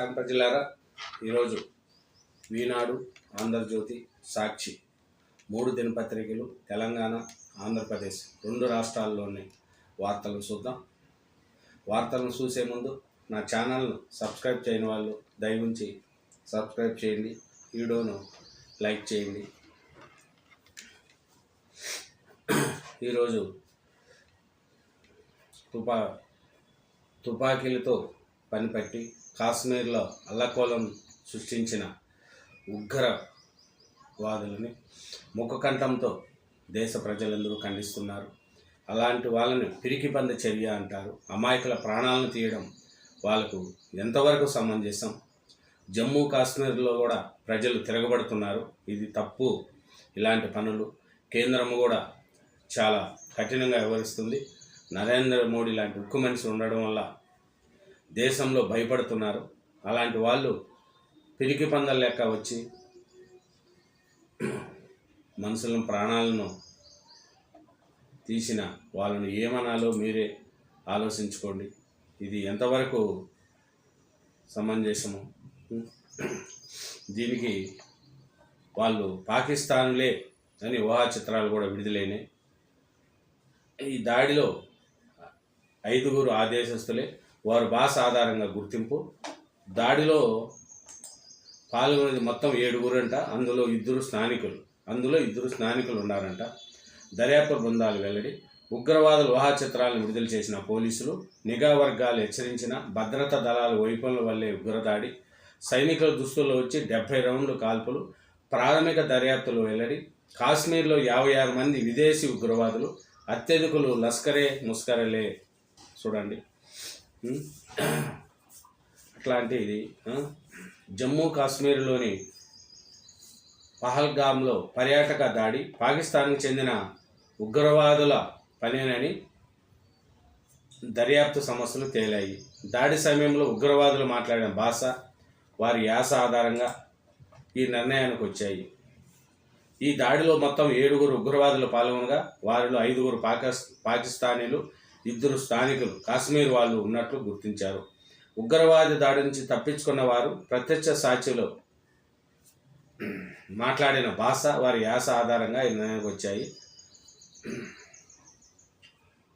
కాని ప్రజలారా ఈరోజు ఈనాడు ఆంధ్రజ్యోతి సాక్షి. మూడు దినపత్రికలు తెలంగాణ ఆంధ్రప్రదేశ్ రెండు రాష్ట్రాల్లోని వార్తలను చూద్దాం. వార్తలను చూసే ముందు నా ఛానల్ను సబ్స్క్రైబ్ చేయని వాళ్ళు దయవుంచి సబ్స్క్రైబ్ చేయండి వీడియోను లైక్ చేయండి. ఈరోజు తుపా తుపాకీలతో పనిపట్టి కాశ్మీర్లో అల్లకోలం సృష్టించిన ఉగ్రవాదులని ముఖకంఠంతో దేశ ప్రజలందరూ ఖండిస్తున్నారు. అలాంటి వాళ్ళని పిరికి పంద చర్య అంటారు. అమాయకుల ప్రాణాలను తీయడం వాళ్ళకు ఎంతవరకు సమంజసం? జమ్మూ కాశ్మీర్లో కూడా ప్రజలు తిరగబడుతున్నారు. ఇది తప్పు. ఇలాంటి పనులు కేంద్రం కూడా చాలా కఠినంగా వ్యవహరిస్తుంది. నరేంద్ర మోడీ లాంటి ఉక్కు మనిషి ఉండడం వల్ల దేశంలో భయపడుతున్నారు. అలాంటి వాళ్ళు పిరికి పందల లెక్క వచ్చి మనుషులను ప్రాణాలను తీసిన వాళ్ళని ఏమనాలో మీరే ఆలోచించుకోండి. ఇది ఎంతవరకు సమంజసము? దీనికి వాళ్ళు పాకిస్తాన్లే అని ఊహా చిత్రాలు కూడా విడుదలైనాయి ఈ దాడిలో ఐదుగురు ఆదేశస్తులే వారు భాష ఆధారంగా గుర్తింపు దాడిలో పాల్గొనేది మొత్తం ఏడుగురంట అందులో ఇద్దరు స్థానికులు అందులో ఇద్దరు స్థానికులు ఉన్నారంట దర్యాప్తు బృందాలు వెల్లడి ఉగ్రవాదులు ఊహా చిత్రాలను విడుదల చేసిన పోలీసులు నిఘా వర్గాలు హెచ్చరించిన భద్రతా దళాల వైఫల్యం వల్లే ఉగ్రదాడి సైనికుల దుస్తుల్లో వచ్చి డెబ్బై రౌండ్లు కాల్పులు ప్రాథమిక దర్యాప్తులు వెల్లడి కాశ్మీర్లో యాభై ఆరు మంది విదేశీ ఉగ్రవాదులు అత్యధికులు లస్కరే ముస్కరలే చూడండి. అట్లాంటి ఇది జమ్మూ కాశ్మీర్లోని పహల్గామ్లో పర్యాటక దాడి పాకిస్తాన్కు చెందిన ఉగ్రవాదుల పనేనని దర్యాప్తు సమస్యలు తేలాయి. దాడి సమయంలో ఉగ్రవాదులు మాట్లాడిన భాష వారి యాస ఆధారంగా ఈ నిర్ణయానికి వచ్చాయి. ఈ దాడిలో మొత్తం ఏడుగురు ఉగ్రవాదులు పాల్గొనగా వారిలో ఐదుగురు పాకిస్ పాకిస్తానీలు ఇద్దరు స్థానికులు కాశ్మీర్ వాళ్ళు ఉన్నట్లు గుర్తించారు. ఉగ్రవాది దాడి నుంచి తప్పించుకున్న వారు ప్రత్యక్ష సాక్షిలో మాట్లాడిన భాష వారి యాస ఆధారంగా ఈ నిర్ణయానికి వచ్చాయి.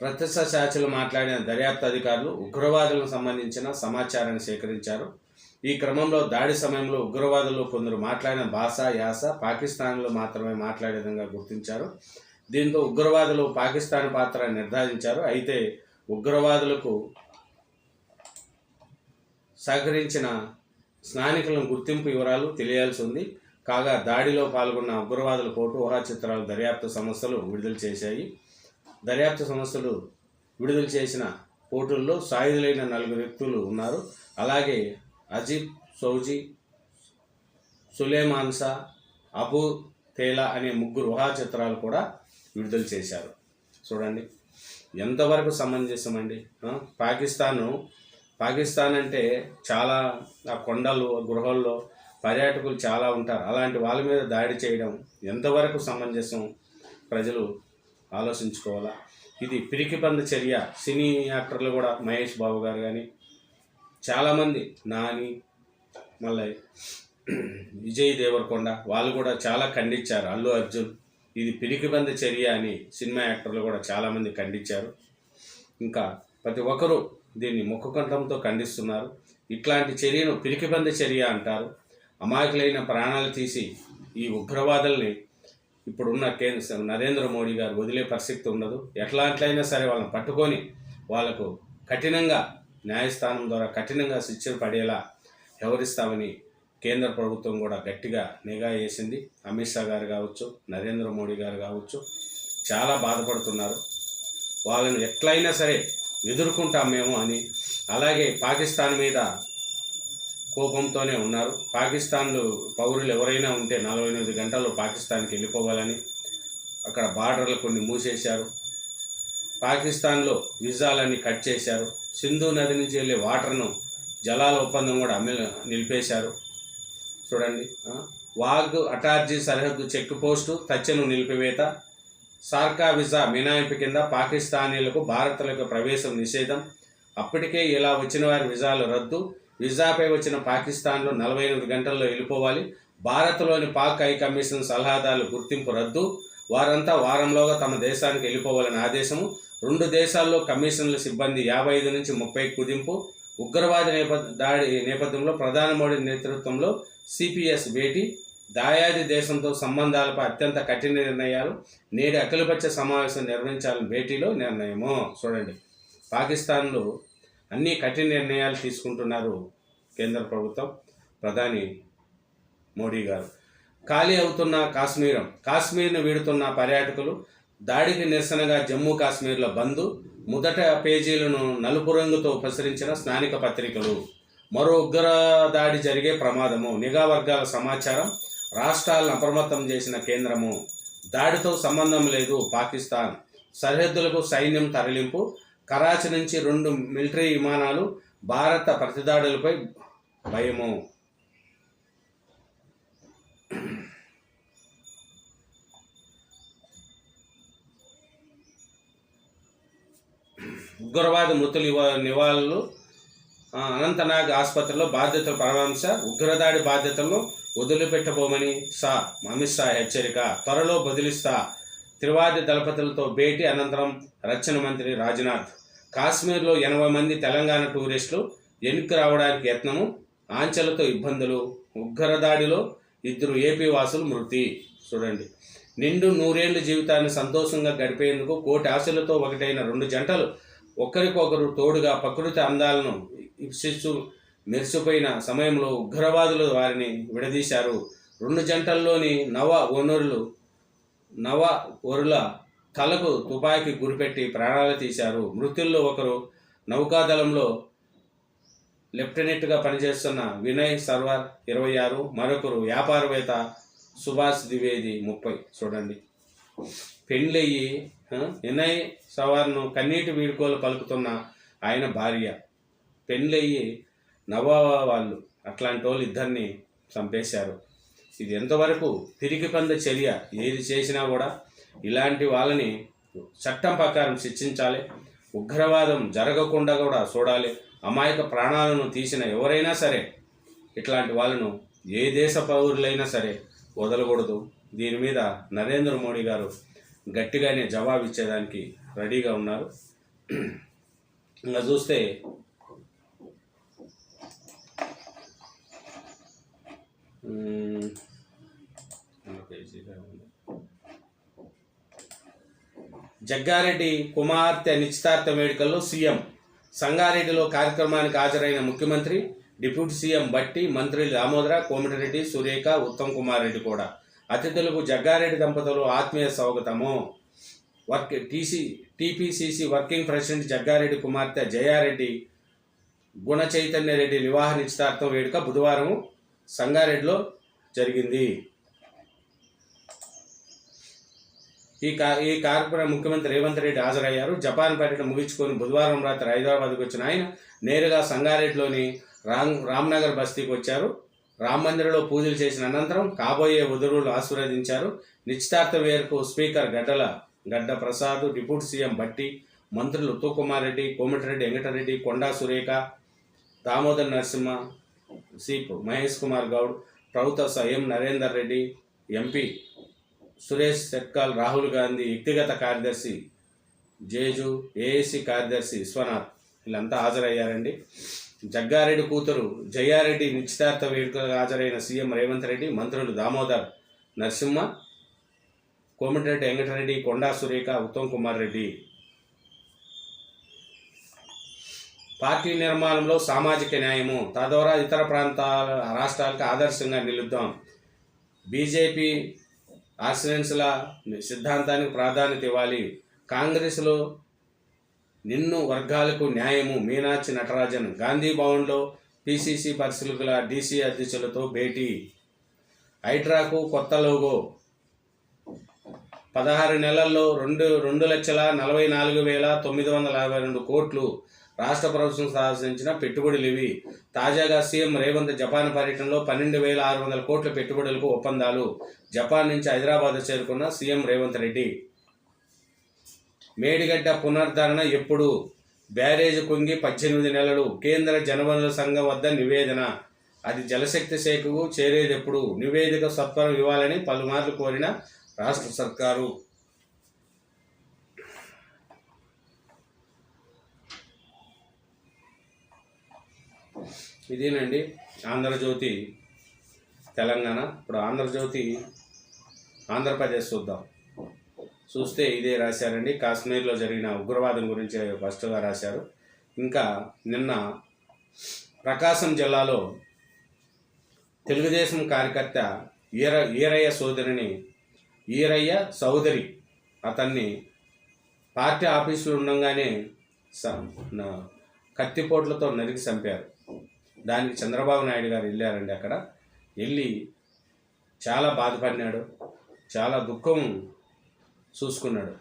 ప్రత్యక్ష సాక్షులు మాట్లాడిన దర్యాప్తు అధికారులు ఉగ్రవాదులకు సంబంధించిన సమాచారాన్ని సేకరించారు. ఈ క్రమంలో దాడి సమయంలో ఉగ్రవాదులు కొందరు మాట్లాడిన భాష యాస పాకిస్తాన్లో మాత్రమే మాట్లాడే విధంగా గుర్తించారు. దీంతో ఉగ్రవాదులు పాకిస్తాన్ పాత్ర నిర్ధారించారు. అయితే ఉగ్రవాదులకు సహకరించిన స్నానికుల గుర్తింపు వివరాలు తెలియాల్సి ఉంది. కాగా దాడిలో పాల్గొన్న ఉగ్రవాదుల కోటు ఊహా చిత్రాలు దర్యాప్తు సంస్థలు విడుదల చేశాయి. దర్యాప్తు సంస్థలు విడుదల చేసిన ఫోటోల్లో సాయుధులైన నలుగురు వ్యక్తులు ఉన్నారు. అలాగే అజీబ్ సౌజీ సులేమాన్సా అబు తేలా అనే ముగ్గురు ఊహా చిత్రాలు కూడా విడుదల చేశారు. చూడండి. ఎంతవరకు సమంజసం అండి పాకిస్తాను పాకిస్తాన్ అంటే చాలా ఆ కొండలు ఆ పర్యాటకులు చాలా ఉంటారు. అలాంటి వాళ్ళ మీద దాడి చేయడం ఎంతవరకు సమంజసం? ప్రజలు ఆలోచించుకోవాలా? ఇది పిరికి పంద చర్య. సినీ యాక్టర్లు కూడా మహేష్ బాబు గారు కానీ చాలామంది నాని మళ్ళీ విజయ్ దేవరకొండ వాళ్ళు కూడా చాలా ఖండించారు. అల్లు అర్జున్ ఇది పిరికిబంద చర్య అని సినిమా యాక్టర్లు కూడా చాలామంది ఖండించారు. ఇంకా ప్రతి ఒక్కరూ దీన్ని ముఖకంఠంతో ఖండిస్తున్నారు. ఇట్లాంటి చర్యను పిరికిబంద చర్య అంటారు. అమాయకులైన ప్రాణాలు తీసి ఈ ఉగ్రవాదుల్ని ఇప్పుడున్న కేంద్ర నరేంద్ర మోడీ గారు వదిలే పరిస్థితి ఉండదు. ఎట్లాంటిలైనా సరే వాళ్ళని పట్టుకొని వాళ్ళకు కఠినంగా న్యాయస్థానం ద్వారా కఠినంగా శిక్షలు పడేలా వ్యవహరిస్తామని కేంద్ర ప్రభుత్వం కూడా గట్టిగా నిఘా వేసింది. అమిత్ షా గారు కావచ్చు నరేంద్ర మోడీ గారు కావచ్చు చాలా బాధపడుతున్నారు. వాళ్ళని ఎట్లయినా సరే ఎదుర్కొంటాం మేము అని. అలాగే పాకిస్తాన్ మీద కోపంతోనే ఉన్నారు. పాకిస్తాన్లో పౌరులు ఎవరైనా ఉంటే నలభై ఎనిమిది గంటల్లో పాకిస్తాన్కి వెళ్ళిపోవాలని అక్కడ బార్డర్లు కొన్ని మూసేశారు. పాకిస్తాన్లో వీసాలన్నీ కట్ చేశారు. సింధు నది నుంచి వెళ్ళే వాటర్ను జలాల ఒప్పందం కూడా అమ్మి నిలిపేశారు. చూడండి. వాగ్ అటార్జీ సరిహద్దు చెక్ పోస్టు తచ్చెను నిలిపివేత సార్కా వీసా మినాయింపు కింద పాకిస్తానీలకు భారత్లకు ప్రవేశం నిషేధం. అప్పటికే ఇలా వచ్చిన వారి వీసాలు రద్దు. వీసాపై వచ్చిన పాకిస్తాన్లో నలభై ఎనిమిది గంటల్లో వెళ్ళిపోవాలి. భారత్లోని పాక్ హై కమిషన్ సలహాదారులు గుర్తింపు రద్దు. వారంతా వారంలోగా తమ దేశానికి వెళ్ళిపోవాలని ఆదేశము. రెండు దేశాల్లో కమిషన్ల సిబ్బంది యాభై ఐదు నుంచి ముప్పై కుదింపు. ఉగ్రవాద నేపథ్య దాడి నేపథ్యంలో ప్రధాని మోడీ నేతృత్వంలో సిపిఎస్ భేటీ దాయాది దేశంతో సంబంధాలపై అత్యంత కఠిన నిర్ణయాలు నేడు అఖిలపక్ష సమావేశం నిర్వహించాలని భేటీలో నిర్ణయము. చూడండి. పాకిస్తాన్లో అన్ని కఠిన నిర్ణయాలు తీసుకుంటున్నారు కేంద్ర ప్రభుత్వం. ప్రధాని మోడీ గారు. ఖాళీ అవుతున్న కాశ్మీరం కాశ్మీర్ను వీడుతున్న పర్యాటకులు దాడికి నిరసనగా జమ్మూ కాశ్మీర్లో బంద్ మొదట పేజీలను నలుపు రంగుతో ప్రసరించిన స్థానిక పత్రికలు. మరో ఉగ్ర దాడి జరిగే ప్రమాదము. నిఘా వర్గాల సమాచారం రాష్ట్రాలను అప్రమత్తం చేసిన కేంద్రము. దాడితో సంబంధం లేదు పాకిస్తాన్. సరిహద్దులకు సైన్యం తరలింపు కరాచీ నుంచి రెండు మిలిటరీ విమానాలు భారత ప్రతిదాడులపై భయము. ఉగ్రవాద మృతులు నివాళులు అనంతనాగ్ ఆసుపత్రిలో బాధ్యతలు పరమాంశ ఉగ్రదాడి బాధ్యతలను వదిలిపెట్టబోమని సా అమిత్ షా హెచ్చరిక. త్వరలో బదిలిస్తా. త్రివాది దళపతులతో భేటీ అనంతరం రక్షణ మంత్రి రాజ్నాథ్. కాశ్మీర్లో ఎనభై మంది తెలంగాణ టూరిస్టులు వెనక్కి రావడానికి యత్నము ఆంచలతో ఇబ్బందులు ఉగ్రదాడిలో ఇద్దరు ఏపీ వాసులు మృతి. చూడండి. నిండు నూరేళ్ళ జీవితాన్ని సంతోషంగా గడిపేందుకు కోటి ఆశలతో ఒకటైన రెండు జంటలు ఒకరికొకరు తోడుగా ప్రకృతి అందాలను ఇప్సిస్తూ మెరిసిపోయిన సమయంలో ఉగ్రవాదులు వారిని విడదీశారు. రెండు జంటల్లోని నవ ఓనరులు నవ వరుల తలకు తుపాకి గురిపెట్టి ప్రాణాలు తీశారు. మృతుల్లో ఒకరు నౌకాదళంలో లెఫ్టినెంట్గా పనిచేస్తున్న వినయ్ సర్వర్ ఇరవై ఆరు మరొకరు వ్యాపారవేత్త సుభాష్ ద్వివేది ముప్పై. చూడండి. పెళ్ళయ్యి వినయ్ సవార్ను కన్నీటి వీడుకోలు పలుకుతున్న ఆయన భార్య. పెళ్ళయ్యి నవాబా వాళ్ళు అట్లాంటి వాళ్ళు ఇద్దరిని చంపేశారు. ఇది ఎంతవరకు తిరిగి పంద చర్య? ఏది చేసినా కూడా ఇలాంటి వాళ్ళని చట్టం ప్రకారం శిక్షించాలి ఉగ్రవాదం జరగకుండా కూడా చూడాలి అమాయక ప్రాణాలను తీసిన ఎవరైనా సరే ఇట్లాంటి వాళ్ళను ఏ దేశ పౌరులైనా సరే వదలకూడదు. దీని మీద నరేంద్ర మోడీ గారు గట్టిగానే జవాబు ఇచ్చేదానికి రెడీగా ఉన్నారు. ఇంకా చూస్తే మ్మ్, ఉన్న పేజీలో ఉంది. జగ్గారెడ్డి కుమార్తె నిశ్చితార్థ వేడుకల్లో సీఎం. సంగారెడ్డిలో కార్యక్రమానికి హాజరైన ముఖ్యమంత్రి డిప్యూటీ సీఎం బట్టి మంత్రి దామోదర కోమటిరెడ్డి సురేఖ ఉత్తమ్ కుమార్ రెడ్డి కూడా. అతిథులకు జగ్గారెడ్డి దంపతులు ఆత్మీయ స్వాగతము. Work TC TPCC working president Jaggareddy కుమార్తె జయారెడ్డి గుణ చైతన్య రెడ్డి వివాహ నిశ్చితార్థం వేడుక బుధవారం సంగారెడ్డిలో జరిగింది. ఈ కా ఈ కార్యక్రమం ముఖ్యమంత్రి రేవంత్ రెడ్డి హాజరయ్యారు. జపాన్ పర్యటన ముగించుకొని బుధవారం రాత్రి హైదరాబాద్కు వచ్చిన ఆయన నేరుగా సంగారెడ్డిలోని రామ్ రామ్నగర్ బస్తీకి వచ్చారు. రామ్ మందిరంలో పూజలు చేసిన అనంతరం కాబోయే వధువులు ఆశీర్వదించారు. నిశ్చితార్థ వేరకు స్పీకర్ గడ్డల గడ్డ ప్రసాద్ డిప్యూటీ సీఎం బట్టి మంత్రులు ఉత్తమ్ కుమార్ రెడ్డి కోమటిరెడ్డి వెంకటరెడ్డి కొండా సురేఖ దామోదర్ నరసింహ సీప్ మహేష్ కుమార్ గౌడ్ ప్రభుత్వ సైఎం నరేందర్ రెడ్డి ఎంపీ సురేష్ సెట్కాల్ రాహుల్ గాంధీ వ్యక్తిగత కార్యదర్శి జేజు ఏఏసీ కార్యదర్శి విశ్వనాథ్ వీళ్ళంతా హాజరయ్యారండి. జగ్గారెడ్డి కూతురు జయారెడ్డి నిశ్చితార్థ వేడుకలకు హాజరైన సీఎం రేవంత్ రెడ్డి మంత్రులు దామోదర్ నరసింహ కోమటిరెడ్డి వెంకటరెడ్డి కొండా సురేఖ ఉత్తమ్ కుమార్ రెడ్డి పార్టీ నిర్మాణంలో సామాజిక న్యాయము తద్వారా ఇతర ప్రాంతాల రాష్ట్రాలకు ఆదర్శంగా నిలుద్దాం. బీజేపీ ఆశ్రయించల సిద్ధాంతానికి ప్రాధాన్యత ఇవ్వాలి. కాంగ్రెస్లో నిన్ను వర్గాలకు న్యాయము మీనాక్షి నటరాజన్ గాంధీ భవన్లో పిసిసి పరిశీలకుల డీసీ అధ్యక్షులతో భేటీ. హైడ్రాకు కొత్త లోగో. పదహారు నెలల్లో రెండు రెండు లక్షల నలభై నాలుగు వేల తొమ్మిది వందల యాభై రెండు కోట్లు రాష్ట్ర ప్రభుత్వం సాధించిన పెట్టుబడులు ఇవి తాజాగా సీఎం రేవంత్ జపాన్ పర్యటనలో పన్నెండు వేల ఆరు వందల కోట్ల పెట్టుబడులకు ఒప్పందాలు. జపాన్ నుంచి హైదరాబాద్ చేరుకున్న సీఎం రేవంత్ రెడ్డి. మేడిగడ్డ పునరుద్ధరణ ఎప్పుడు? బ్యారేజ్ కుంగి పద్దెనిమిది నెలలు. కేంద్ర జనవనరుల సంఘం వద్ద నివేదన. అది జలశక్తి శాఖకు చేరేదెప్పుడు? నివేదిక సత్వరం ఇవ్వాలని పలుమార్లు కోరిన రాష్ట్ర సర్కారు. ఇదేనండి ఆంధ్రజ్యోతి తెలంగాణ. ఇప్పుడు ఆంధ్రజ్యోతి ఆంధ్రప్రదేశ్ చూద్దాం. చూస్తే ఇదే రాశారండి. కాశ్మీర్లో జరిగిన ఉగ్రవాదం గురించి ఫస్ట్గా రాశారు. ఇంకా నిన్న ప్రకాశం జిల్లాలో తెలుగుదేశం కార్యకర్త ఈర ఈరయ్య సోదరిని ఈరయ్య సోదరి అతన్ని పార్టీ ఆఫీసులో ఉండగానే స- నా- కత్తిపోట్లతో నరికి చంపారు. దానికి చంద్రబాబు నాయుడు గారు వెళ్ళారండి అక్కడ. వెళ్ళి చాలా బాధపడినాడు. చాలా దుఃఖం చూసుకున్నాడు.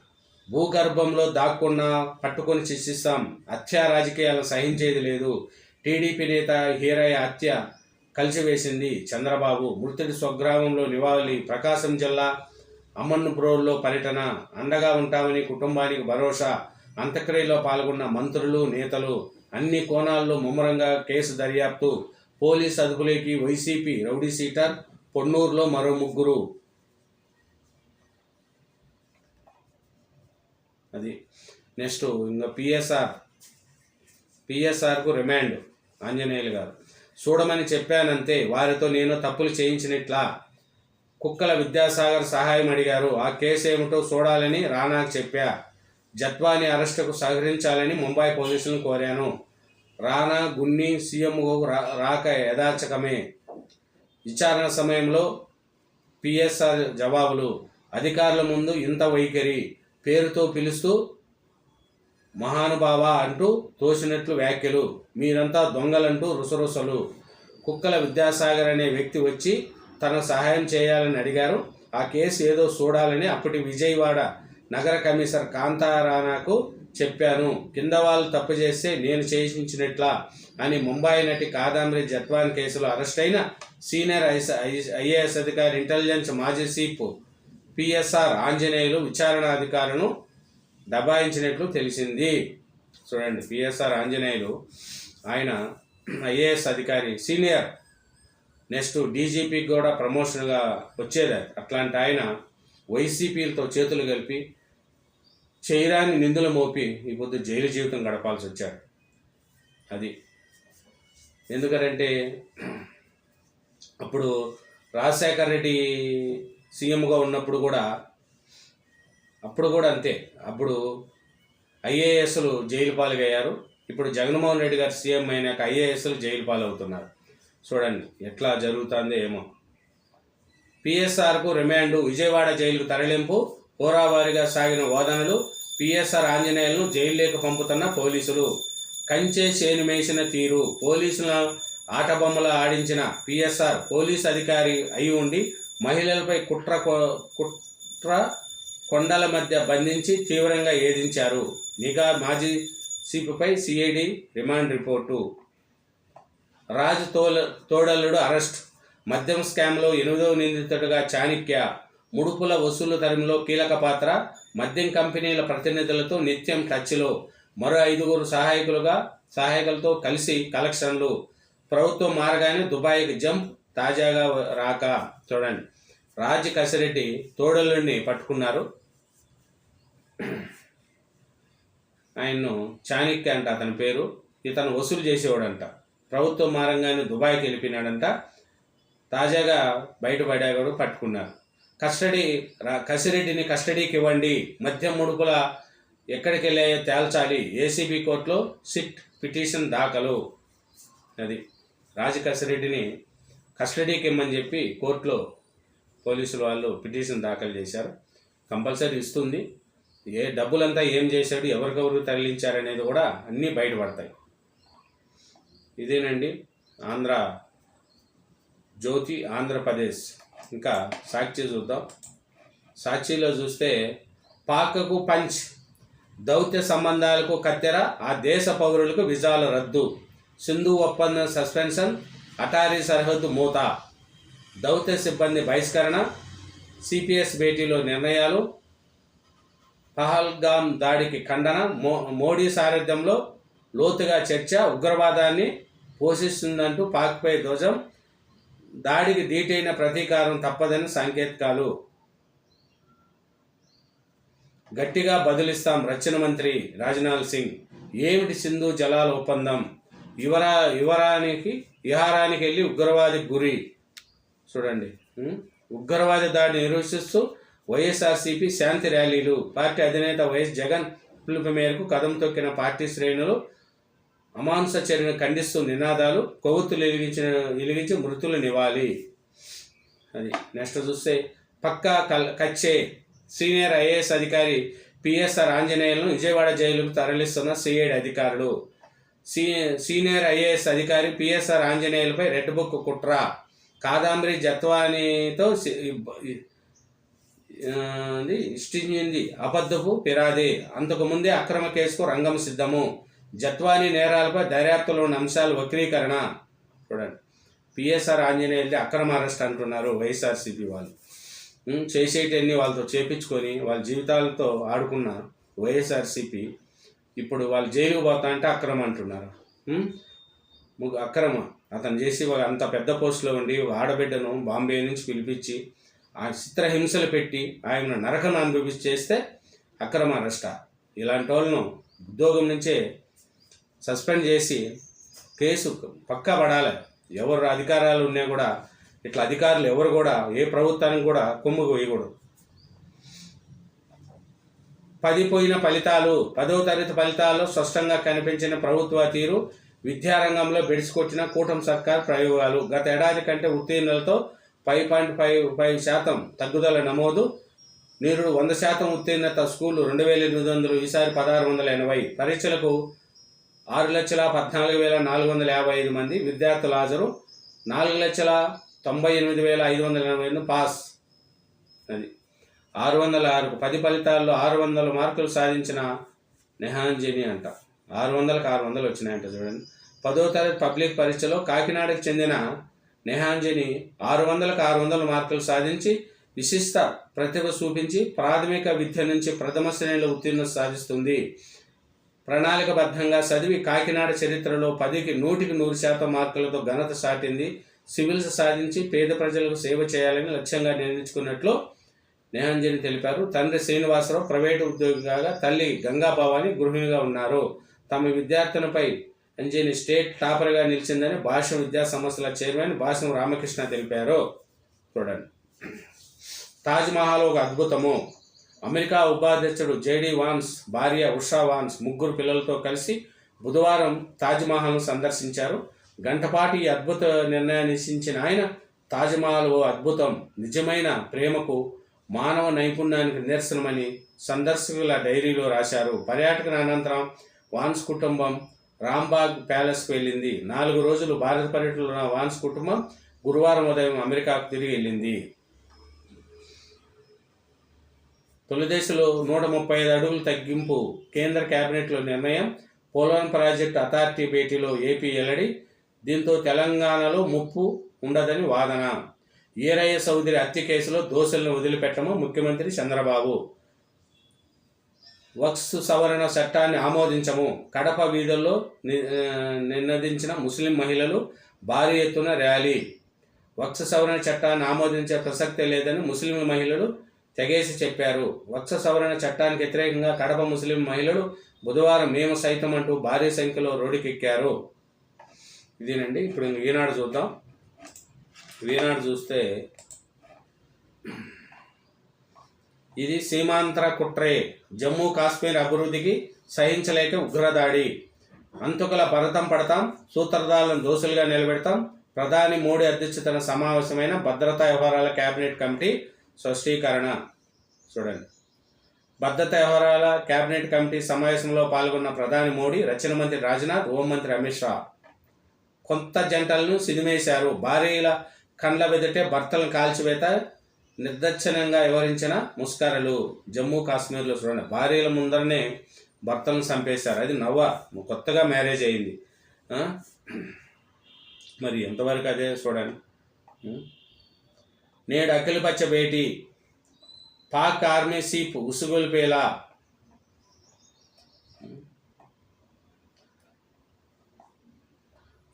భూగర్భంలో దాక్కున్న పట్టుకొని శిక్షిస్తాం హత్య రాజకీయాలను సహించేది లేదు. టీడీపీ నేత హీరయ్య హత్య కలిసివేసింది చంద్రబాబు. మృతుడి స్వగ్రామంలో నివాళి ప్రకాశం జిల్లా అమ్మన్నుప్రోల్లో పర్యటన. అండగా ఉంటామని కుటుంబానికి భరోసా. అంత్యక్రియలో పాల్గొన్న మంత్రులు నేతలు అన్ని కోణాల్లో ముమ్మరంగా కేసు దర్యాప్తు. పోలీస్ అదుపులోకి వైసీపీ రౌడీ సీటర్ పొన్నూరులో మరో ముగ్గురు. అది నెక్స్ట్ ఇంకా పిఎస్ఆర్. పిఎస్ఆర్కు రిమాండ్ ఆంజనేయులు గారు. చూడమని చెప్పానంతే వారితో నేను తప్పులు చేయించినట్లా. కుక్కల విద్యాసాగర్ సహాయం అడిగారు ఆ కేసు ఏమిటో చూడాలని రానాకు చెప్పా. జత్వాని అరెస్టుకు సహకరించాలని ముంబై పోలీసులను కోరాను. రానా గున్ని సీఎం రాక యథాచకమే. విచారణ సమయంలో పిఎస్ఆర్ జవాబులు అధికారుల ముందు ఇంత వైఖరి పేరుతో పిలుస్తూ మహానుభావ అంటూ తోసినట్లు వ్యాఖ్యలు. మీరంతా దొంగలంటూ రుసరుసలు. కుక్కల విద్యాసాగర్ అనే వ్యక్తి వచ్చి తన సహాయం చేయాలని అడిగారు. ఆ కేసు ఏదో చూడాలని అప్పటి విజయవాడ నగర కమిషనర్ కాంతారానాకు చెప్పాను. కింద వాళ్ళు తప్పు చేస్తే నేను చేయించినట్లా అని ముంబై నటి కాదాంబరి జత్వాన్ కేసులో అరెస్ట్ అయిన సీనియర్ ఐఏఎస్ అధికారి ఇంటెలిజెన్స్ మాజీ చీఫ్ పిఎస్ఆర్ ఆంజనేయులు విచారణ అధికారులను దబాయించినట్లు తెలిసింది. చూడండి పిఎస్ఆర్ ఆంజనేయులు ఆయన ఐఏఎస్ అధికారి సీనియర్ నెక్స్ట్ డీజీపీకి కూడా ప్రమోషన్గా వచ్చేది. అట్లాంటి ఆయన వైసీపీలతో చేతులు కలిపి చేయరాని నిందులు మోపి ఈ పొద్దు జైలు జీవితం గడపాల్సి వచ్చాడు. అది. ఎందుకంటే అప్పుడు రాజశేఖర్ రెడ్డి సీఎంగా ఉన్నప్పుడు కూడా అప్పుడు కూడా అంతే. అప్పుడు ఐఏఎస్లు జైలు పాలుగయ్యారు ఇప్పుడు జగన్మోహన్ రెడ్డి గారు సీఎం అయినాక ఐఏఎస్లు జైలు పాలవుతున్నారు. చూడండి ఎట్లా జరుగుతుందో ఏమో. పిఎస్ఆర్కు రిమాండ్ విజయవాడ జైలుకు తరలింపు హోరావారిగా సాగిన వాదనలు పిఎస్ఆర్ ఆంజనేయులను జైల్లోకి పంపుతున్న పోలీసులు. కంచే చేను మేసిన తీరు. పోలీసుల ఆటబొమ్మల ఆడించిన పిఎస్ఆర్ పోలీస్ అధికారి అయి ఉండి మహిళలపై కుట్ర కుట్ర కొండల మధ్య బంధించి తీవ్రంగా ఏదించారు. నిఘా మాజీ సిపిపై సిఐడి రిమాండ్ రిపోర్టు. రాజు తోల తోడల్లుడు అరెస్ట్. మద్యం స్కామ్లో ఎనిమిదవ నిందితుడిగా చాణక్య. ముడుపుల వసూలు తరంలో కీలక పాత్ర. మద్యం కంపెనీల ప్రతినిధులతో నిత్యం టచ్లో. మరో ఐదుగురు సహాయకులుగా సహాయకులతో కలిసి కలెక్షన్లు. ప్రభుత్వం మారగానే దుబాయ్కి జంప్ తాజాగా రాక. చూడండి. రాజ్ కసిరెడ్డి తోడలుని పట్టుకున్నారు. ఆయన్ను చాణిక్య అంట అతని పేరు. ఇతను వసూలు చేసేవాడంట. ప్రభుత్వం మారంగానే దుబాయ్కి వెళ్ళిపోయినాడంట. తాజాగా బయటపడాడు పట్టుకున్నారు. కస్టడీ రా- కసిరెడ్డిని కస్టడీకి ఇవ్వండి మద్యం ముడుపుల ఎక్కడికి వెళ్ళాయో తేల్చాలి. ఏసీబీ కోర్టులో సిట్ పిటిషన్ దాఖలు. అది రాజకసిరెడ్డిని కస్టడీకి ఇమ్మని చెప్పి కోర్టులో పోలీసులు వాళ్ళు పిటిషన్ దాఖలు చేశారు. కంపల్సరీ ఇస్తుంది. ఏ డబ్బులంతా ఏం చేశాడు ఎవరికెవరు తరలించారనేది కూడా అన్నీ బయటపడతాయి. ఇదేనండి ఆంధ్ర జ్యోతి ఆంధ్రప్రదేశ్. ఇంకా సాక్షి చూద్దాం. సాక్షిలో చూస్తే పాకకు పంచ్ దౌత్య సంబంధాలకు కత్తెర ఆ దేశ పౌరులకు విజాల రద్దు సింధు ఒప్పందం సస్పెన్షన్ అటారీ సరిహద్దు మూత దౌత్య సిబ్బంది బహిష్కరణ సిపిఎస్ భేటీలో నిర్ణయాలు పహల్గామ్ దాడికి ఖండన మో మోడీ సారథ్యంలో లోతుగా చర్చ ఉగ్రవాదాన్ని పోషిస్తుందంటూ పాక్పై ధ్వజం దాడికి దీటైన ప్రతీకారం తప్పదని సంకేతకాలు గట్టిగా బదులిస్తాం రక్షణ మంత్రి రాజ్నాథ్ సింగ్. ఏమిటి సింధు జలాల ఒప్పందం? యువరా యువరానికి విహారానికి వెళ్ళి ఉగ్రవాది గురి. చూడండి. ఉగ్రవాది దాడిని నిరూపిస్తూ వైఎస్ఆర్సీపీ శాంతి ర్యాలీలు. పార్టీ అధినేత వైఎస్ జగన్ పిలుపు మేరకు కదం తొక్కిన పార్టీ శ్రేణులు అమాంస చర్యను ఖండిస్తూ నినాదాలు కొవ్వొత్తులు వెలిగించిన వెలిగించి మృతులు నివాలి అది నెక్స్ట్ చూస్తే పక్కా కల్ కచ్చే సీనియర్ ఐఏఎస్ అధికారి పిఎస్ఆర్ ఆంజనేయులను విజయవాడ జైలుకు తరలిస్తున్న సిఐడి అధికారులు. సీ సీనియర్ ఐఏఎస్ అధికారి పిఎస్ఆర్ ఆంజనేయులపై రెడ్ బుక్ కుట్ర. కాదాంబరి జత్వానీతో ఇష్టించింది అబద్ధపు పిరాది అంతకుముందే అక్రమ కేసుకు రంగం సిద్ధము. జత్వానీ నేరాలపై దర్యాప్తులో ఉన్న అంశాలు వక్రీకరణ. చూడండి. పిఎస్ఆర్ ఆంజనేయులది అక్రమ అరెస్ట్ అంటున్నారు వైఎస్ఆర్సీపీ వాళ్ళు. చేసేటన్ని వాళ్ళతో చేపించుకొని వాళ్ళ జీవితాలతో ఆడుకున్న వైఎస్ఆర్సీపీ. ఇప్పుడు వాళ్ళు జైలుకు పోతా అంటే అక్రమ అంటున్నారు. ముగ్గు అక్రమ. అతను చేసి అంత పెద్ద పోస్టులో ఉండి ఆడబిడ్డను బాంబే నుంచి పిలిపించి ఆ చిత్రహింసలు పెట్టి ఆయన నరకను అనుభవించి చేస్తే అక్రమ అరెస్ట. ఇలాంటి వాళ్ళను ఉద్యోగం నుంచే సస్పెండ్ చేసి కేసు పక్కా పడాలి. ఎవరు అధికారాలు ఉన్నా కూడా ఇట్లా అధికారులు ఎవరు కూడా ఏ ప్రభుత్వానికి కూడా కొమ్ముకు వేయకూడదు. పది పోయిన ఫలితాలు పదవ తరగతి ఫలితాలు స్పష్టంగా కనిపించిన ప్రభుత్వ తీరు విద్యారంగంలో బెడిసికొచ్చిన కూటమి సర్కార్ ప్రయోగాలు. గత ఏడాది కంటే ఉత్తీర్ణులతో ఫైవ్ పాయింట్ ఫైవ్ ఫైవ్ శాతం తగ్గుదల నమోదు. నిరుడు వంద శాతం ఉత్తీర్ణత స్కూలు రెండు వేల ఎనిమిది వందలు ఈసారి పదహారు వందల ఎనభై. పరీక్షలకు ఆరు లక్షల పద్నాలుగు వేల నాలుగు వందల యాభై ఐదు మంది విద్యార్థులు హాజరు. నాలుగు లక్షల తొంభై ఎనిమిది వేల ఐదు వందల ఎనభై ఎనిమిది పాస్. అది. ఆరు వందల ఆరు పది ఫలితాల్లో ఆరు వందల మార్కులు సాధించిన నెహాంజని అంట. ఆరు వందలకు ఆరు వందలు వచ్చినాయంట చూడండి. పదో తరగతి పబ్లిక్ పరీక్షలో కాకినాడకు చెందిన నెహాంజని ఆరు వందలకు ఆరు వందల మార్కులు సాధించి విశిష్ట ప్రతిభ చూపించి ప్రాథమిక విద్య నుంచి ప్రథమ శ్రేణిలో ఉత్తీర్ణత సాధిస్తుంది. ప్రణాళికబద్ధంగా చదివి కాకినాడ చరిత్రలో పదికి నూటికి నూరు శాతం మార్కులతో ఘనత సాటింది. సివిల్స్ సాధించి పేద ప్రజలకు సేవ చేయాలని లక్ష్యంగా నిర్ణయించుకున్నట్లు నేహాంజని తెలిపారు. తండ్రి శ్రీనివాసరావు ప్రైవేటు ఉద్యోగిగా తల్లి గంగాభవాని గృహిణిగా ఉన్నారు. తమ విద్యార్థులపై అంజని స్టేట్ టాపర్గా నిలిచిందని భాష విద్యా సంస్థల చైర్మన్ భాషం రామకృష్ణ తెలిపారు. చూడండి. తాజ్మహల్ ఒక అద్భుతము. అమెరికా ఉపాధ్యక్షుడు జేడి వాన్స్ భార్య ఉషా వాన్స్ ముగ్గురు పిల్లలతో కలిసి బుధవారం తాజ్మహల్ను సందర్శించారు. గంటపాటి అద్భుత నిర్ణయాన్ని ఆయన తాజ్మహల్ ఓ అద్భుతం నిజమైన ప్రేమకు మానవ నైపుణ్యానికి నిదర్శనమని సందర్శకుల డైరీలో రాశారు. పర్యాటకన అనంతరం వాన్స్ కుటుంబం రాంబాగ్ ప్యాలెస్కు వెళ్ళింది. నాలుగు రోజులు భారత పర్యటనలో ఉన్న వాన్స్ కుటుంబం గురువారం ఉదయం అమెరికాకు తిరిగి వెళ్ళింది. తొలిదశలో నూట ముప్పై ఐదు అడుగుల తగ్గింపు కేంద్ర కేబినెట్లో నిర్ణయం. పోలవరం ప్రాజెక్టు అథారిటీ భేటీలో ఏపీ ఎల్లడి దీంతో తెలంగాణలో ముప్పు ఉండదని వాదన. ఈరయ్య సౌదరి హత్య కేసులో దోషులను వదిలిపెట్టము ముఖ్యమంత్రి చంద్రబాబు. వక్స్ సవరణ చట్టాన్ని ఆమోదించము. కడప వీధుల్లో ని- నినదించిన ముస్లిం మహిళలు భారీ ఎత్తున ర్యాలీ. వక్స్ సవరణ చట్టాన్ని ఆమోదించే ప్రసక్తే లేదని ముస్లిం మహిళలు తెగేసి చెప్పారు. వత్స సవరణ చట్టానికి వ్యతిరేకంగా కడప ముస్లిం మహిళలు బుధవారం మేము సైతం అంటూ భారీ సంఖ్యలో రోడ్డుకెక్కారు. ఇదేనండి. ఇప్పుడు ఈనాడు చూద్దాం. ఈనాడు చూస్తే ఇది సీమాంతర కుట్రే. జమ్మూ కాశ్మీర్ అభివృద్ధికి సహించలేక ఉగ్రదాడి. అంతుకుల భరతం పడతాం సూత్రధారులను దోషులుగా నిలబెడతాం. ప్రధాని మోడీ అధ్యక్షతన సమావేశమైన భద్రతా వ్యవహారాల కేబినెట్ కమిటీ స్పష్టీకరణ. చూడండి. భద్రతా వ్యవహారాల కేబినెట్ కమిటీ సమావేశంలో పాల్గొన్న ప్రధాని మోడీ రక్షణ మంత్రి రాజ్నాథ్ హోంమంత్రి అమిత్ షా. కొత్త జంటలను సినిమేశారు. భార్యల కండ్ల బెదటే భర్తలను కాల్చివేత నిర్దక్షిణంగా వివరించిన ముస్కరలు జమ్మూ కాశ్మీర్లో చూడండి. భార్యల ముందరనే భర్తలను చంపేశారు. అది నవ్వ కొత్తగా మ్యారేజ్ అయింది. మరి ఎంతవరకు అదే చూడండి. నేడు అఖిలపచ్చ భేటీ. పాక్ ఆర్మీ సీప్ ఉసుగొల్పేలా.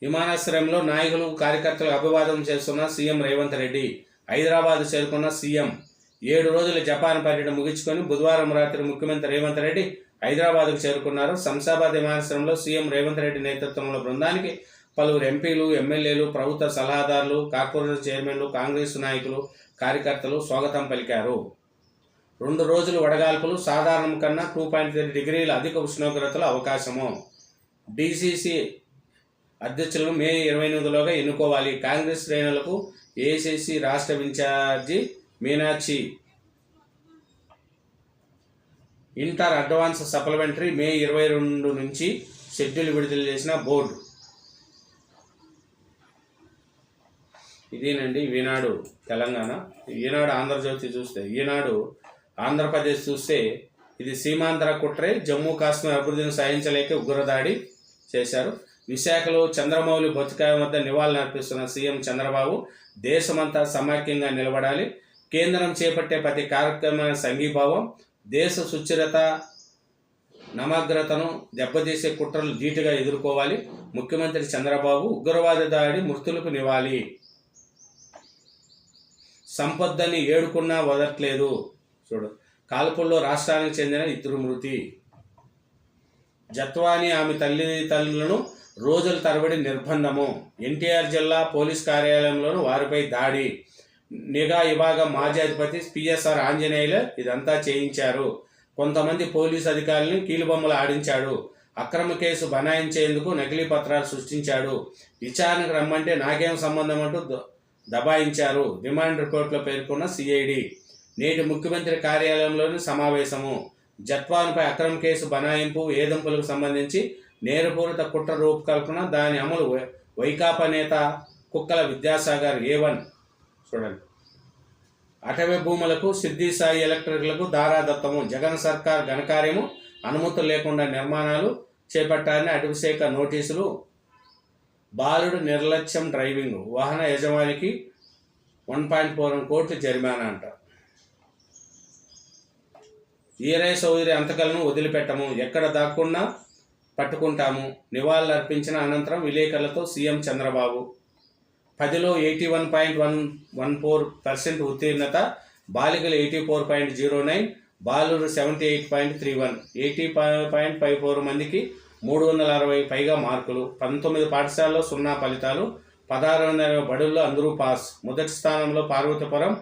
విమానాశ్రయంలో నాయకులు కార్యకర్తలకు అభివాదం చేస్తున్న సీఎం రేవంత్ రెడ్డి. హైదరాబాద్ చేరుకున్న సీఎం ఏడు రోజుల జపాన్ పర్యటన ముగించుకొని బుధవారం రాత్రి ముఖ్యమంత్రి రేవంత్ రెడ్డి హైదరాబాద్కు చేరుకున్నారు. శంషాబాద్ విమానాశ్రయంలో సీఎం రేవంత్ రెడ్డి నేతృత్వంలో బృందానికి పలువురు ఎంపీలు ఎమ్మెల్యేలు ప్రభుత్వ సలహాదారులు కార్పొరేషన్ చైర్మన్లు కాంగ్రెస్ నాయకులు కార్యకర్తలు స్వాగతం పలికారు. రెండు రోజులు వడగాల్పులు సాధారణం కన్నా టూ పాయింట్ త్రీ డిగ్రీల అధిక ఉష్ణోగ్రతల అవకాశము. డీసీసీ అధ్యక్షులను మే ఇరవై ఎనిమిదిలోగా ఎన్నుకోవాలి. కాంగ్రెస్ శ్రేణులకు ఏసీసీ రాష్ట్ర incharge Meenakshi. Inter advance supplementary May ఇరవై రెండు నుంచి షెడ్యూల్ విడుదల చేసిన బోర్డు. ఇదేనండి ఈనాడు తెలంగాణ. ఈనాడు ఆంధ్రజ్యోతి చూస్తే ఈనాడు ఆంధ్రప్రదేశ్ చూస్తే ఇది సీమాంధ్ర కుట్రే జమ్మూ కాశ్మీర్ అభివృద్ధిని సాధించలేక ఉగ్రదాడి చేశారు. విశాఖలో చంద్రమౌళి బొత్తికాయ వద్ద నివాళులర్పిస్తున్న సీఎం చంద్రబాబు దేశమంతా సమైక్యంగా నిలబడాలి. కేంద్రం చేపట్టే ప్రతి కార్యక్రమమైన సంఘీభావం దేశ సుస్థిరత నమగ్రతను దెబ్బతీసే కుట్రలు ధీటుగా ఎదుర్కోవాలి. ముఖ్యమంత్రి చంద్రబాబు ఉగ్రవాద దాడి మృతులకు నివాలి సంపదని ఏడుకున్నా వదట్లేదు. చూడు కాల్పుల్లో రాష్ట్రానికి చెందిన ఇద్దరు మృతి. జత్వాని ఆమె తల్లిదండ్రులను రోజుల తరబడి నిర్బంధము. ఎన్టీఆర్ జిల్లా పోలీస్ కార్యాలయంలోనూ వారిపై దాడి. నిఘా విభాగం మాజీ అధిపతి పిఎస్ఆర్ ఆంజనేయులు ఇదంతా చేయించారు. కొంతమంది పోలీస్ అధికారులను కీలుబొమ్మలు ఆడించాడు. అక్రమ కేసు బనాయించేందుకు నకిలీ పత్రాలు సృష్టించాడు. విచారణకు రమ్మంటే నాకేం సంబంధం అంటూ దబాయించారు. డిమాండ్ రిపోర్ట్లో పేర్కొన్న సిఐడి. నేటి ముఖ్యమంత్రి కార్యాలయంలోని సమావేశము. జత్వాన్పై అక్రమ కేసు బనాయింపు ఏదంపులకు సంబంధించి నేరపూరిత కుట్ర రూపకల్పన దాని అమలు వై- వైకాపా నేత కుక్కల విద్యాసాగర్ ఏ వన్. చూడండి. అటవీ భూములకు సిద్ధి సాయి ఎలక్ట్రిక్లకు దారాదత్తము. జగన్ సర్కార్ ఘనకార్యము అనుమతులు లేకుండా నిర్మాణాలు చేపట్టాలని అటవీశాఖ నోటీసులు బాలుడు నిర్లక్ష్యం డ్రైవింగ్. వాహన యజమానికి వన్ పాయింట్ ఫోర్ కోట్లు జరిమానా అంట. ఈరే సౌదరి అంతకలను వదిలిపెట్టము. ఎక్కడ దాక్కున్నా పట్టుకుంటాము. నివాళులు అర్పించిన అనంతరం విలేకరులతో సీఎం చంద్రబాబు. పదిలో eighty one point one one four percent ఉత్తీర్ణత బాలికలు eighty four point zero nine బాలురు seventy eight point three one. Eighty point five four మందికి మూడు వందల అరవై పైగా మార్కులు పంతొమ్మిది పాఠశాలలో సున్నా ఫలితాలు పదహారు వందల ఇరవై బడుల్లో అందరూ పాస్. మొదటి స్థానంలో పార్వతీపురం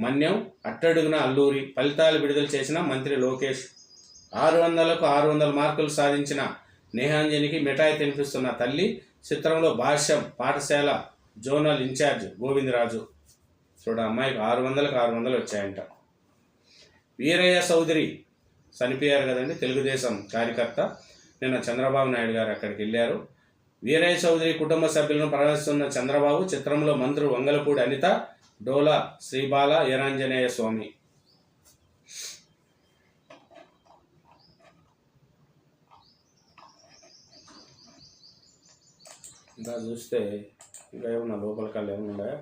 మన్యం అట్టడుగున అల్లూరి ఫలితాలు విడుదల చేసిన మంత్రి లోకేష్. ఆరు వందలకు ఆరు వందల మార్కులు సాధించిన నేహాంజనికి మిఠాయి తినిపిస్తున్న తల్లి చిత్రంలో భాష్యం పాఠశాల జోనల్ ఇన్ఛార్జ్ గోవిందరాజు. చూడ అమ్మాయికి ఆరు వందలకు ఆరు వందలు వచ్చాయంట. వీరయ్య చౌదరి చనిపోయారు కదండి తెలుగుదేశం కార్యకర్త. నిన్న చంద్రబాబు నాయుడు గారు అక్కడికి వెళ్ళారు. వీరయ్య చౌదరి కుటుంబ సభ్యులను పరామర్శిస్తున్న చంద్రబాబు చిత్రంలో మంత్రులు వంగలపూడి అనిత డోలా శ్రీబాల ఈరాంజనేయ స్వామి. ఇంకా చూస్తే ఇంకా ఏమన్నా లోపల కళ్ళు ఏమన్నా ఉన్నాయా?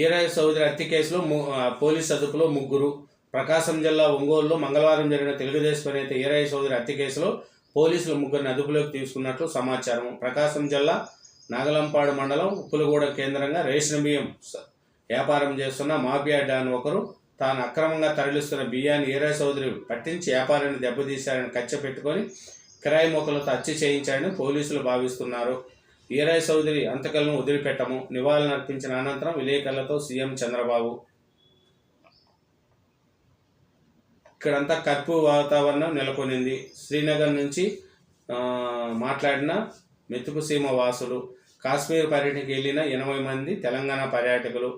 ఈరాయ చౌదరి హత్య కేసులో పోలీస్ అదుపులో ముగ్గురు ప్రకాశం జిల్లా ఒంగోలులో మంగళవారం జరిగిన తెలుగుదేశం నేత ఈరాయి సోదరి హత్య కేసులో పోలీసులు ముగ్గురిని అదుపులోకి తీసుకున్నట్లు సమాచారం. ప్రకాశం జిల్లా నాగలంపాడు మండలం ఉప్పులగూడ కేంద్రంగా రేషన్ బియ్యం వ్యాపారం చేస్తున్న మాఫియా డాన్ ఒకరు తాను అక్రమంగా తరలిస్తున్న బియ్యాన్ని ఈరాయ సోదరి పట్టించి వ్యాపారాన్ని దెబ్బతీశారని కచ్చ పెట్టుకొని కిరాయి మొక్కలతో హత్య చేయించాడని పోలీసులు భావిస్తున్నారు. ఈరాయ్ సౌదరి అంతకలను వదిలిపెట్టము నివాళులర్పించిన అనంతరం విలేకరులతో సీఎం చంద్రబాబు ఇక్కడంతా కర్ఫ్యూ వాతావరణం నెలకొనింది. శ్రీనగర్ నుంచి మాట్లాడిన మెతుకు సీమ వాసులు కాశ్మీర్ పర్యటనకి వెళ్ళిన ఎనభై మంది తెలంగాణ పర్యాటకులు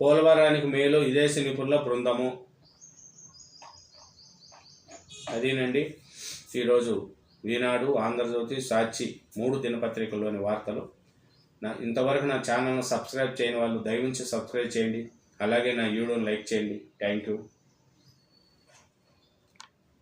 పోలవరానికి మేలు విదేశీ నిపుణుల బృందము. అదేనండి. ఈరోజు ఈనాడు ఆంధ్రజ్యోతి సాక్షి మూడు దినపత్రికల్లోని వార్తలు. నా ఇంతవరకు నా ఛానల్ను సబ్స్క్రైబ్ చేయని వాళ్ళు దయవించి సబ్స్క్రైబ్ చేయండి. అలాగే నా వీడియోని లైక్ చేయండి. Thank you.